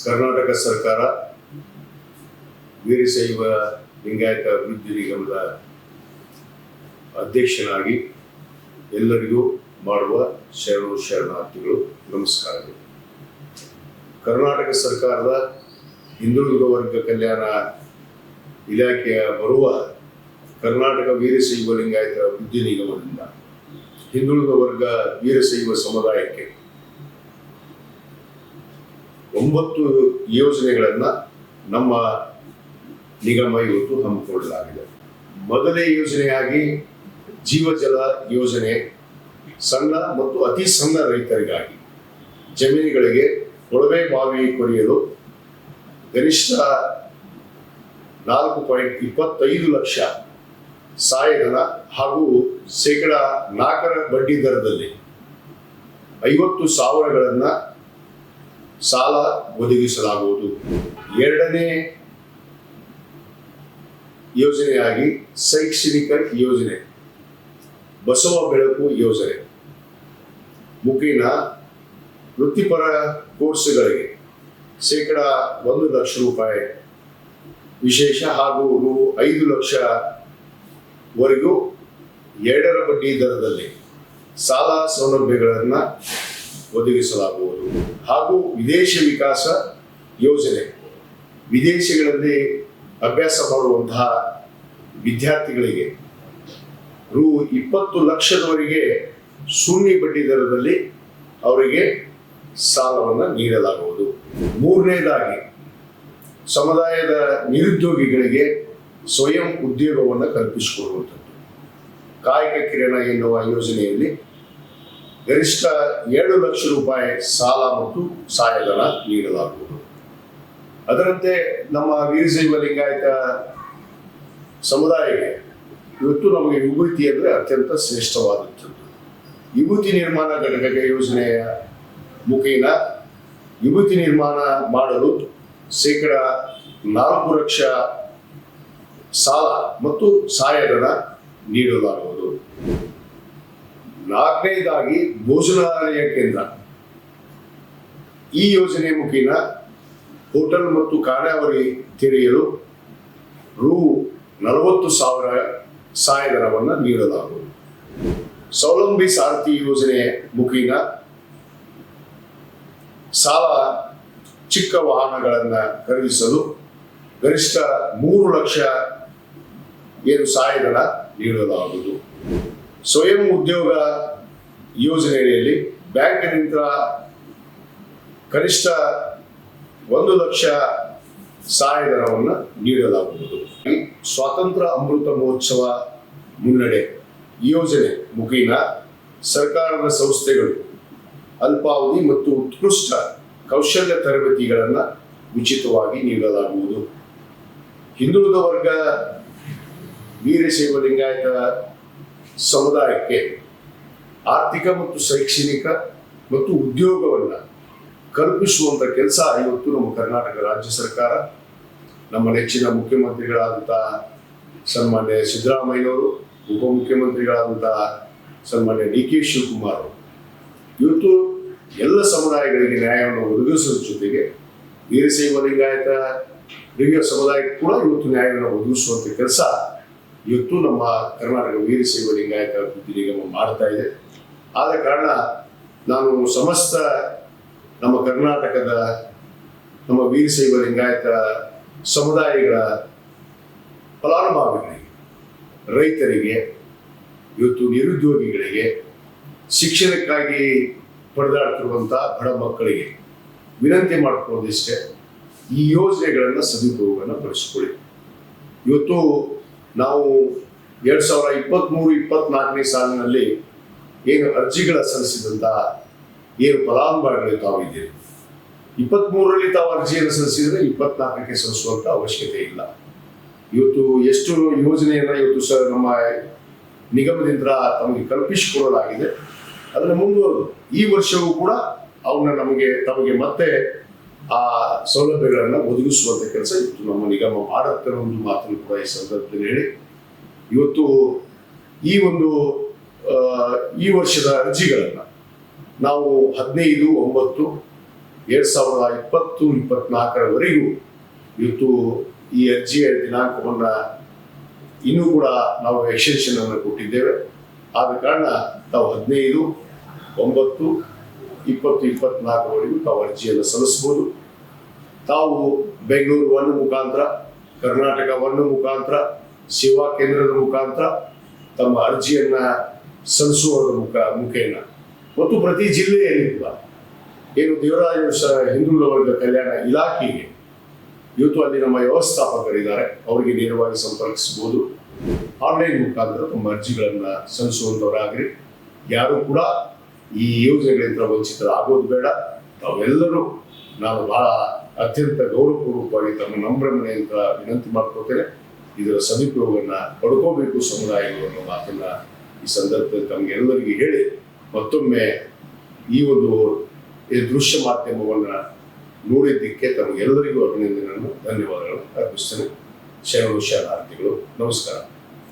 ಕರ್ನಾಟಕ ಸರ್ಕಾರ ವೀರಶೈವ ಲಿಂಗಾಯತ ಅಭಿವೃದ್ಧಿ ನಿಗಮದ ಅಧ್ಯಕ್ಷನಾಗಿ ಎಲ್ಲರಿಗೂ ಮಾಡುವ ಶರಣು ಶರಣಾರ್ಥಿಗಳು, ನಮಸ್ಕಾರಗಳು. ಕರ್ನಾಟಕ ಸರ್ಕಾರದ ಹಿಂದುಳಿದ ವರ್ಗ ಕಲ್ಯಾಣ ಇಲಾಖೆಯ ಬರುವ ಕರ್ನಾಟಕ ವೀರಶೈವ ಲಿಂಗಾಯತ ಅಭಿವೃದ್ಧಿ ನಿಗಮದಿಂದ ಹಿಂದುಳಿದ ವರ್ಗ ವೀರಶೈವ ಸಮುದಾಯಕ್ಕೆ ಒಂಬತ್ತು ಯೋಜನೆಗಳನ್ನು ನಮ್ಮ ನಿಗಮ ಇವತ್ತು ಹಮ್ಮಿಕೊಳ್ಳಲಾಗಿದೆ. ಮೊದಲೇ ಯೋಜನೆಯಾಗಿ ಜೀವಜಲ ಯೋಜನೆ ಸಣ್ಣ ಮತ್ತು ಅತಿ ಸಣ್ಣ ರೈತರಿಗಾಗಿ ಜಮೀನುಗಳಿಗೆ ಕೊಳವೆ ಬಾವಿ ಕೊರೆಯಲು ಗರಿಷ್ಠ ನಾಲ್ಕು ಪಾಯಿಂಟ್ ಇಪ್ಪತ್ತೈದು ಲಕ್ಷ ಸಹಾಯಧನ ಹಾಗೂ ಶೇಕಡ ನಾಲ್ಕರ ಬಡ್ಡಿ ದರದಲ್ಲಿ ಐವತ್ತು ಸಾವಿರಗಳನ್ನ ಸಾಲ ಒದಗಿಸಲಾಗುವುದು. ಎರಡನೇ ಯೋಜನೆಯಾಗಿ ಶೈಕ್ಷಣಿಕ ಯೋಜನೆ, ಬಸವ ಬೆಳಕು ಯೋಜನೆ. ಮುಖೇನ ವೃತ್ತಿಪರ ಕೋರ್ಸ್ಗಳಿಗೆ ಶೇಕಡ ಒಂದು ಲಕ್ಷ ರೂಪಾಯಿ ವಿಶೇಷ ಹಾಗೂ ಐದು ಲಕ್ಷವರೆಗೂ ಎರಡರ ಬಡ್ಡಿ ದರದಲ್ಲಿ ಸಾಲ ಸೌಲಭ್ಯಗಳನ್ನು ಒದಗಿಸಲಾಗುವುದು. ಹಾಗೂ ವಿದೇಶ ವಿಕಾಸ ಯೋಜನೆ. ವಿದೇಶಗಳಲ್ಲಿ ಅಭ್ಯಾಸ ಮಾಡುವಂತಹ ವಿದ್ಯಾರ್ಥಿಗಳಿಗೆ ರು ಇಪ್ಪತ್ತು ಲಕ್ಷದವರೆಗೆ ಶೂನ್ಯ ಬಡ್ಡಿ ದರದಲ್ಲಿ ಅವರಿಗೆ ಸಾಲವನ್ನು ನೀಡಲಾಗುವುದು. ಮೂರನೇದಾಗಿ, ಸಮುದಾಯದ ನಿರುದ್ಯೋಗಿಗಳಿಗೆ ಸ್ವಯಂ ಉದ್ಯೋಗವನ್ನು ಕಲ್ಪಿಸಿಕೊಡುವಂಥದ್ದು. ಕಾಯಕ ಕಿರಣ ಎನ್ನುವ ಯೋಜನೆಯಲ್ಲಿ ಗರಿಷ್ಠ ಏಳು ಲಕ್ಷ ರೂಪಾಯಿ ಸಾಲ ಮತ್ತು ಸಹಾಯಧನ ನೀಡಲಾಗುವುದು. ಅದರಂತೆ ನಮ್ಮ ವೀರಶೈವ ಲಿಂಗಾಯತ ಸಮುದಾಯಕ್ಕೆ ಇವತ್ತು ನಮಗೆ ವಿಭೂತಿ ಅಂದರೆ ಅತ್ಯಂತ ಶ್ರೇಷ್ಠವಾದದ್ದು. ವಿಭೂತಿ ನಿರ್ಮಾಣ ಘಟಕ ಯೋಜನೆಯ ಮುಖೇನ ವಿಭೂತಿ ನಿರ್ಮಾಣ ಮಾಡಲು ಶೇಕಡ ನಾಲ್ಕು ಲಕ್ಷ ಸಾಲ ಮತ್ತು ಸಹಾಯಧನ ನೀಡಲಾಗುವುದು. ನಾಲ್ಕನೇದಾಗಿ ಭೋಜನಾಲಯ ಕೇಂದ್ರ. ಈ ಯೋಜನೆ ಮುಖೇನ ಹೋಟೆಲ್ ಮತ್ತು ಖಾನಾವಳಿ ತೆರೆಯಲು ರು ನಲವತ್ತು ಸಾವಿರ ಸಹಾಯಧನವನ್ನು ನೀಡಲಾಗುವುದು. ಸ್ವಾವಲಂಬಿ ಸಾರಥಿ ಯೋಜನೆ ಮುಖೇನ ಸಾಲ ಚಿಕ್ಕ ವಾಹನಗಳನ್ನು ಖರೀದಿಸಲು ಗರಿಷ್ಠ ಮೂರು ಲಕ್ಷ ಏನು ಸಹಾಯಧನ ನೀಡಲಾಗುವುದು. ಸ್ವಯಂ ಉದ್ಯೋಗ ಯೋಜನೆಯಲ್ಲಿ ಬ್ಯಾಂಕಿನಿಂದ ಕನಿಷ್ಠ ಒಂದು ಲಕ್ಷ ಸಹಾಯಧನವನ್ನು ನೀಡಲಾಗುವುದು. ಸ್ವಾತಂತ್ರ್ಯ ಅಮೃತ ಮಹೋತ್ಸವ ಮುನ್ನಡೆ ಯೋಜನೆ ಮುಖೇನ ಸರ್ಕಾರದ ಸಂಸ್ಥೆಗಳು ಅಲ್ಪಾವಧಿ ಮತ್ತು ಉತ್ಕೃಷ್ಟ ಕೌಶಲ್ಯ ತರಬೇತಿಗಳನ್ನು ಉಚಿತವಾಗಿ ನೀಡಲಾಗುವುದು. ಹಿಂದುಳಿದ ವರ್ಗ, ವೀರಶೈವ ಲಿಂಗಾಯತ ಸಮುದಾಯಕ್ಕೆ ಆರ್ಥಿಕ ಮತ್ತು ಶೈಕ್ಷಣಿಕ ಮತ್ತು ಉದ್ಯೋಗವನ್ನು ಕಲ್ಪಿಸುವಂಥ ಕೆಲಸ ಇವತ್ತು ನಮ್ಮ ಕರ್ನಾಟಕ ರಾಜ್ಯ ಸರ್ಕಾರ, ನಮ್ಮ ನೆಚ್ಚಿನ ಮುಖ್ಯಮಂತ್ರಿಗಳಾದಂತಹ ಸನ್ಮಾನ್ಯ ಸಿದ್ದರಾಮಯ್ಯವರು ಉಪಮುಖ್ಯಮಂತ್ರಿಗಳಾದಂತಹ ಸನ್ಮಾನ್ಯ ಡಿ ಕೆ ಶಿವಕುಮಾರ್ ಇವತ್ತು ಎಲ್ಲ ಸಮುದಾಯಗಳಿಗೆ ನ್ಯಾಯವನ್ನು ಒದಗಿಸುವ ಜೊತೆಗೆ ವೀರಶೈವ ಲಿಂಗಾಯತ, ಲಿಂಗ ಸಮುದಾಯಕ್ಕೆ ಕೂಡ ಇವತ್ತು ನ್ಯಾಯವನ್ನು ಒದಗಿಸುವಂಥ ಕೆಲಸ ಇವತ್ತು ನಮ್ಮ ಕರ್ನಾಟಕ ವೀರಶೈವ ಲಿಂಗಾಯತ ಅಭಿವೃದ್ಧಿ ನಿಗಮ ಮಾಡ್ತಾ ಇದೆ. ಆದ ಕಾರಣ ನಾನು ಸಮಸ್ತ ನಮ್ಮ ಕರ್ನಾಟಕದ ನಮ್ಮ ವೀರಶೈವ ಲಿಂಗಾಯತ ಸಮುದಾಯಗಳ ಫಲಾನುಭವಿಗಳಿಗೆ, ರೈತರಿಗೆ, ಇವತ್ತು ನಿರುದ್ಯೋಗಿಗಳಿಗೆ, ಶಿಕ್ಷಣಕ್ಕಾಗಿ ಪಡೆದಾಡ್ತಿರುವಂಥ ಬಡ ಮಕ್ಕಳಿಗೆ ವಿನಂತಿ ಮಾಡ್ಕೊಳ್ಳೋದಿಷ್ಟೇ ಈ ಯೋಜನೆಗಳನ್ನು ಸದುಪಯೋಗವನ್ನು ಪಡಿಸ್ಕೊಳ್ಳಿ. ಇವತ್ತು ನಾವು ಎರಡು ಸಾವಿರ ಇಪ್ಪತ್ತ್ಮೂರು ಇಪ್ಪತ್ನಾಲ್ಕನೇ ಸಾಲಿನಲ್ಲಿ ಏನು ಅರ್ಜಿಗಳ ಸಲ್ಲಿಸಿದಂಥ ಏನು ಫಲಾನುಭವಿಗಳು ತಾವಿದ್ದೀರಿ ಇಪ್ಪತ್ತ್ಮೂರರಲ್ಲಿ ತಾವು ಅರ್ಜಿಯನ್ನು ಸಲ್ಲಿಸಿದರೆ ಇಪ್ಪತ್ನಾಲ್ಕಕ್ಕೆ ಸಲ್ಲಿಸುವಂಥ ಅವಶ್ಯಕತೆ ಇಲ್ಲ. ಇವತ್ತು ಎಷ್ಟು ಯೋಜನೆಯನ್ನು ಇವತ್ತು ಸರ್ ನಮ್ಮ ನಿಗಮದಿಂದ ತಮಗೆ ಕಲ್ಪಿಸಿಕೊಡಲಾಗಿದೆ. ಅದನ್ನು ಮುಂದುವರೆದು ಈ ವರ್ಷವೂ ಕೂಡ ಅವನ್ನ ನಮಗೆ, ತಮಗೆ ಮತ್ತೆ ಆ ಸೌಲಭ್ಯಗಳನ್ನು ಒದಗಿಸುವಂಥ ಕೆಲಸ ಇವತ್ತು ನಮ್ಮ ನಿಗಮ ಮಾಡುತ್ತೆ ಒಂದು ಮಾತನ್ನು ಕೂಡ ಈ ಸಂದರ್ಭದಲ್ಲಿ ಹೇಳಿ. ಇವತ್ತು ಈ ಒಂದು ಈ ವರ್ಷದ ಅರ್ಜಿಗಳನ್ನು ನಾವು ಹದಿನೈದು, ಒಂಬತ್ತು, ಎರಡ್ ಸಾವಿರದ ಇಪ್ಪತ್ತು, ಇಪ್ಪತ್ನಾಲ್ಕರವರೆಗೂ ಇವತ್ತು ಈ ಅರ್ಜಿಯ ದಿನಾಂಕವನ್ನ ಇನ್ನೂ ಕೂಡ ನಾವು ಎಕ್ಸ್ಟೆನ್ಷನ್ ಅನ್ನು ಕೊಟ್ಟಿದ್ದೇವೆ. ಆದ ಕಾರಣ ತಾವು ಹದಿನೈದು, ಒಂಬತ್ತು, ಇಪ್ಪತ್ತು, ಇಪ್ಪತ್ನಾಲ್ಕರವರೆಗೂ ತಾವು ಅರ್ಜಿಯನ್ನು ಸಲ್ಲಿಸ್ಬೋದು ತಾವು ಬೆಂಗಳೂರು ಒನ್ ಮುಖಾಂತರ, ಕರ್ನಾಟಕ ಒನ್ ಮುಖಾಂತರ ಸೇವಾ ಕೇಂದ್ರದ ಮುಖಾಂತರ ತಮ್ಮ ಅರ್ಜಿಯನ್ನ ಸಲ್ಲಿಸುವುದರ ಮುಖ, ಮುಖೇನ. ಮತ್ತು ಪ್ರತಿ ಜಿಲ್ಲೆಯಲ್ಲಿ ಕೂಡ. ಏನು ದೇವರಾಜ ಹಿಂದುಳಿದ ವರ್ಗ ಕಲ್ಯಾಣ ಇಲಾಖೆಗೆ ಇವತ್ತು ಅಲ್ಲಿ ನಮ್ಮ ವ್ಯವಸ್ಥಾಪಕರಿದ್ದಾರೆ. ಅವರಿಗೆ ನೇರವಾಗಿ ಸಂಪರ್ಕಿಸಬಹುದು. ಆನ್ಲೈನ್ ಮುಖಾಂತರ ತಮ್ಮ ಅರ್ಜಿಗಳನ್ನ ಸಲ್ಲಿಸುವಂತವರಾಗ್ರಿ. ಯಾರು ಕೂಡ ಈ ಯೋಜನೆಗಳಿಂದ ವಂಚಿತರಾಗೋದು ಬೇಡ. ತಾವೆಲ್ಲರೂ ನಾವು ಬಹಳ ಅತ್ಯಂತ ಗೌರವಪೂರ್ವಕವಾಗಿ ತಮ್ಮ ನಮ್ರಮನೆಯಿಂದ ವಿನಂತಿ ಮಾಡ್ಕೋತೇನೆ ಇದರ ಸದುಪಯೋಗವನ್ನು ಪಡ್ಕೋಬೇಕು ಸಮುದಾಯಗಳು ಅನ್ನೋ ಮಾತನ್ನ ಈ ಸಂದರ್ಭದಲ್ಲಿ ತಮಗೆಲ್ಲರಿಗೂ ಹೇಳಿ, ಮತ್ತೊಮ್ಮೆ ಈ ಒಂದು ಈ ದೃಶ್ಯ ಮಾಧ್ಯಮವನ್ನು ನೋಡಿದ್ದಕ್ಕೆ ತಮಗೆಲ್ಲರಿಗೂ ಅಭಿನಂದನೆಗಳನ್ನು ಧನ್ಯವಾದಗಳು ಅರ್ಪಿಸ್ತೇನೆ. ಶರಣು, ಶರಣಾರ್ಥಿಗಳು, ನಮಸ್ಕಾರ.